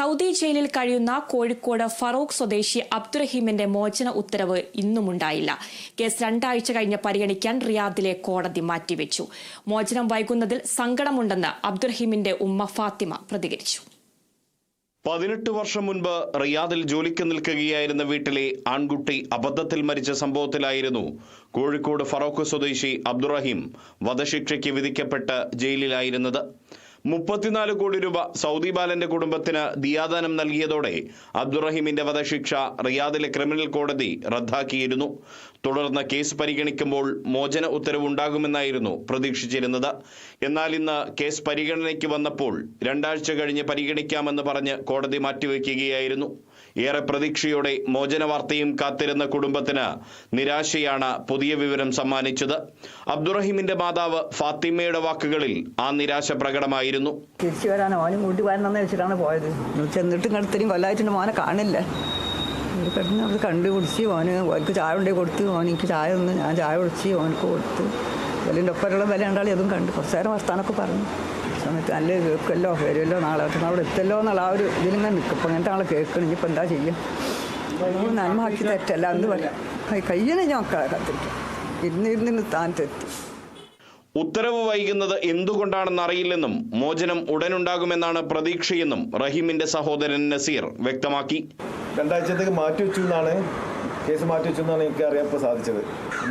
Saudi ജയിലിൽ കഴിയുന്ന കോഴിക്കോട് ഫറൂഖ് സ്വദേശി അബ്ദുറഹീമിന്റെ മോചന ഉത്തരവ് ഇന്നുമുണ്ടായില്ല. കേസ് രണ്ടാഴ്ച കഴിഞ്ഞ് പരിഗണിക്കാൻ റിയാദിലെ കോടതി മാറ്റിവെച്ചു. മോചനം വൈകുന്നതിൽ സങ്കടമുണ്ടെന്ന് അബ്ദുറഹീമിന്റെ ഉമ്മ ഫാത്തിമ പ്രതികരിച്ചു. പതിനെട്ട് വർഷം മുൻപ് റിയാദിൽ ജോലിക്ക് നിൽക്കുകയായിരുന്ന വീട്ടിലെ ആൺകുട്ടി അബദ്ധത്തിൽ മരിച്ച സംഭവത്തിലായിരുന്നു കോഴിക്കോട് ഫറോക്ക് സ്വദേശി അബ്ദുറഹീം വധശിക്ഷയ്ക്ക് വിധിക്കപ്പെട്ട് ജയിലിലായിരുന്നത്. മുപ്പത്തിനാല് കോടി രൂപ സൗദി ബാലന്റെ കുടുംബത്തിന് ദിയാദാനം നൽകിയതോടെ അബ്ദുറഹീമിന്റെ വധശിക്ഷ റിയാദിലെ ക്രിമിനൽ കോടതി റദ്ദാക്കിയിരുന്നു. തുടർന്ന് കേസ് പരിഗണിക്കുമ്പോൾ മോചന ഉത്തരവുണ്ടാകുമെന്നായിരുന്നു പ്രതീക്ഷിച്ചിരുന്നത്. എന്നാൽ ഇന്ന് കേസ് പരിഗണനയ്ക്ക് വന്നപ്പോൾ രണ്ടാഴ്ച കഴിഞ്ഞ് പരിഗണിക്കാമെന്ന് പറഞ്ഞ് കോടതി മാറ്റിവെക്കുകയായിരുന്നു. ഏറെ പ്രതീക്ഷയോടെ മോചന വാർത്തയും കാത്തിരുന്ന കുടുംബത്തിന് നിരാശയാണ് പുതിയ വിവരം സമ്മാനിച്ചത്. അബ്ദുറഹിമിന്റെ മാതാവ് ഫാത്തിമയുടെ വാക്കുകളിൽ ആ നിരാശ പ്രകടമായിരുന്നു. തിരിച്ചു വരാൻ ഓനും കൂട്ടി വരണമെന്ന് വെച്ചിട്ടാണ് പോയത്. ചെന്നിട്ട് ഇങ്ങോട്ട് ഇത്രയും കൊല്ലായിട്ടുണ്ട് മോനെ കാണില്ല ഒരു അവർ കണ്ടു കണ്ടുപിടിച്ച് ഓന് ഓനക്ക് ചായ കൊണ്ടേ കൊടുത്ത് ഓൻ എനിക്ക് ചായ ഒന്ന് ഞാൻ ചായ കുടിച്ച് ഓനക്ക് കൊടുത്ത്. വിലന്റെ ഒപ്പരുള്ള വില ഉണ്ടാളി അതും കണ്ടു. കുറച്ച് നേരം വർത്താനൊക്കെ പറഞ്ഞു. സമയത്ത് നല്ല കേൾക്കുമല്ലോ വരുമല്ലോ നാളെ. അവിടെ എത്തല്ലോ എന്നുള്ള ആ ഒരു ഇതിലിങ്ങനെ നിൽക്കും. ഇപ്പം അങ്ങനത്തെ ആളെ കേൾക്കണം. ഇനിയിപ്പോൾ എന്താ ചെയ്യും? നന്മാക്കി തെറ്റല്ല എന്ന് പറയാം. കയ്യനെ ഞാൻ കത്തിട്ട് ഇരുന്നിരുന്ന് താൻ തെറ്റി. ഉത്തരവ് വൈകുന്നത് എന്തുകൊണ്ടാണെന്ന് അറിയില്ലെന്നും മോചനം ഉടനുണ്ടാകുമെന്നാണ് പ്രതീക്ഷയെന്നും റഹീമിന്റെ സഹോദരൻ നസീർ വ്യക്തമാക്കി. രണ്ടാഴ്ചത്തേക്ക് മാറ്റി വെച്ചു എന്നാണ് കേസ് മാറ്റി വെച്ചു എന്നാണ് എനിക്ക് അറിയാൻ ഇപ്പോൾ സാധിച്ചത്.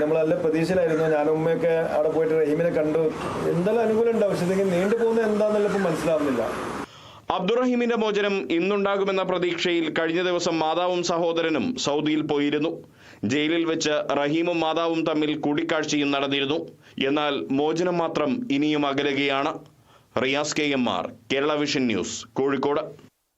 നമ്മൾ നല്ല പ്രതീക്ഷയിലായിരുന്നു. ഞാനും ഉമ്മയൊക്കെ അവിടെ പോയിട്ട് റഹീമിനെ കണ്ടു. എന്തെല്ലാം അനുകൂലം ഉണ്ടാവും പക്ഷേ ഇതെങ്കിൽ നീണ്ടു പോകുന്നത് എന്താണെന്നല്ല ഇപ്പം മനസ്സിലാവുന്നില്ല. അബ്ദുറഹീമിന്റെ മോചനം ഇന്നുണ്ടാകുമെന്ന പ്രതീക്ഷയിൽ കഴിഞ്ഞ ദിവസം മാതാവും സഹോദരനും സൗദിയിൽ പോയിരുന്നു. ജയിലിൽ വെച്ച് റഹീമും മാതാവും തമ്മിൽ കൂടിക്കാഴ്ചയും നടന്നിരുന്നു. എന്നാൽ മോചനം മാത്രം ഇനിയും അകലുകയാണ്. Riyas K M R Kerala vision news Kozhikode.